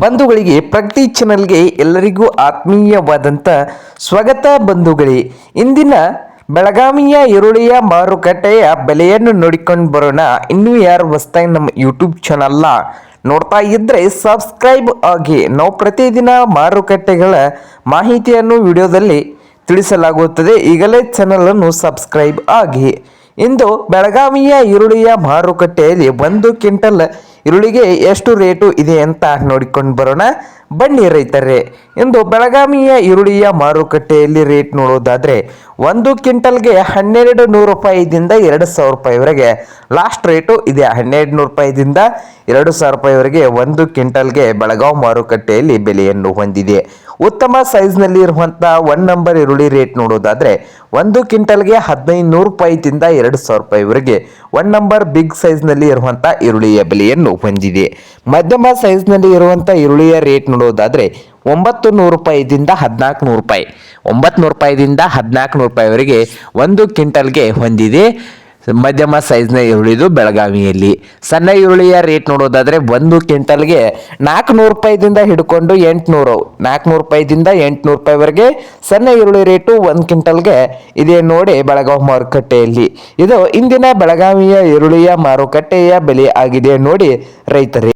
ಬಂಧುಗಳಿಗೆ, ಪ್ರಗತಿ ಚಾನಲ್ಗೆ ಎಲ್ಲರಿಗೂ ಆತ್ಮೀಯವಾದಂಥ ಸ್ವಾಗತ ಬಂಧುಗಳೇ. ಇಂದಿನ ಬೆಳಗಾವಿಯ ಈರುಳ್ಳಿಯ ಮಾರುಕಟ್ಟೆಯ ಬೆಲೆಯನ್ನು ನೋಡಿಕೊಂಡು ಬರೋಣ. ಇನ್ನೂ ಯಾರು ಹೊಸ್ತಾಗಿ ನಮ್ಮ ಯೂಟ್ಯೂಬ್ ಚಾನಲ್ನ ನೋಡ್ತಾ ಇದ್ದರೆ ಸಬ್ಸ್ಕ್ರೈಬ್ ಆಗಿ. ನಾವು ಪ್ರತಿದಿನ ಮಾರುಕಟ್ಟೆಗಳ ಮಾಹಿತಿಯನ್ನು ವಿಡಿಯೋದಲ್ಲಿ ತಿಳಿಸಲಾಗುತ್ತದೆ. ಈಗಲೇ ಚಾನಲನ್ನು ಸಬ್ಸ್ಕ್ರೈಬ್ ಆಗಿ. ಇಂದು ಬೆಳಗಾವಿಯ ಈರುಳ್ಳಿಯ ಮಾರುಕಟ್ಟೆಯಲ್ಲಿ ಒಂದು ಕ್ವಿಂಟಲ್ ಈರುಳ್ಳಿಗೆ ಎಷ್ಟು ರೇಟು ಇದೆ ಅಂತ ನೋಡಿಕೊಂಡು ಬರೋಣ. ಬನ್ನಿ ರೈತರೇ. ಇಂದು ಬೆಳಗಾವಿಯ ಈರುಳ್ಳಿಯ ಮಾರುಕಟ್ಟೆಯಲ್ಲಿ ರೇಟ್ ನೋಡೋದಾದ್ರೆ ಒಂದು ಕ್ವಿಂಟಲ್ಗೆ ಹನ್ನೆರಡು ನೂರು ರೂಪಾಯಿದಿಂದ ಎರಡು ಸಾವಿರ ರೂಪಾಯಿವರೆಗೆ. ಲಾಸ್ಟ್ ರೇಟು ಇದೆ ಹನ್ನೆರಡು ನೂರು ರೂಪಾಯಿದಿಂದ ಎರಡು ಸಾವಿರ ರೂಪಾಯಿವರೆಗೆ ಒಂದು ಕ್ವಿಂಟಲ್ಗೆ ಬೆಳಗಾವಿ ಮಾರುಕಟ್ಟೆಯಲ್ಲಿ ಬೆಲೆಯನ್ನು ಹೊಂದಿದೆ. ಉತ್ತಮ ಸೈಜ್ನಲ್ಲಿ ಇರುವಂಥ ಒನ್ ನಂಬರ್ ಈರುಳ್ಳಿ ರೇಟ್ ನೋಡೋದಾದರೆ ಒಂದು ಕ್ವಿಂಟಲ್ಗೆ ಹದಿನೈದು ನೂರು ರೂಪಾಯಿದಿಂದ ಎರಡು ಸಾವಿರ ರೂಪಾಯಿವರೆಗೆ ಒನ್ ನಂಬರ್ ಬಿಗ್ ಸೈಜ್ನಲ್ಲಿ ಇರುವಂಥ ಈರುಳ್ಳಿಯ ಬೆಲೆಯನ್ನು ಹೊಂದಿದೆ. ಮಧ್ಯಮ ಸೈಜ್ನಲ್ಲಿ ಇರುವಂಥ ಈರುಳ್ಳಿಯ ರೇಟ್ ನೋಡೋದಾದ್ರೆ ಒಂಬತ್ತು ನೂರು ರೂಪಾಯಿದಿಂದ ಹದಿನಾಲ್ಕು ನೂರು ರೂಪಾಯಿ. ಒಂಬತ್ತು ನೂರು ರೂಪಾಯಿದಿಂದ ಹದಿನಾಲ್ಕು ನೂರು ರೂಪಾಯಿವರೆಗೆ ಒಂದು ಕ್ವಿಂಟಲ್ಗೆ ಹೊಂದಿದೆ. ಮಧ್ಯಮ ಸೈಜ್ನ ಈರುಳ್ಳಿದು ಬೆಳಗಾವಿಯಲ್ಲಿ. ಸಣ್ಣ ಈರುಳ್ಳಿಯ ರೇಟ್ ನೋಡೋದಾದರೆ ಒಂದು ಕ್ವಿಂಟಲ್ಗೆ ನಾಲ್ಕುನೂರು ರೂಪಾಯಿದಿಂದ ಹಿಡ್ಕೊಂಡು ಎಂಟುನೂರು. ನಾಲ್ಕುನೂರು ರೂಪಾಯಿದಿಂದ ಎಂಟುನೂರು ರೂಪಾಯಿವರೆಗೆ ಸಣ್ಣ ಈರುಳ್ಳಿ ರೇಟು ಒಂದು ಕ್ವಿಂಟಲ್ಗೆ ಇದೆ ನೋಡಿ ಬೆಳಗಾವಿ ಮಾರುಕಟ್ಟೆಯಲ್ಲಿ. ಇದು ಇಂದಿನ ಬೆಳಗಾವಿಯ ಈರುಳ್ಳಿಯ ಮಾರುಕಟ್ಟೆಯ ಬೆಲೆ ಆಗಿದೆ ನೋಡಿ ರೈತರೇ.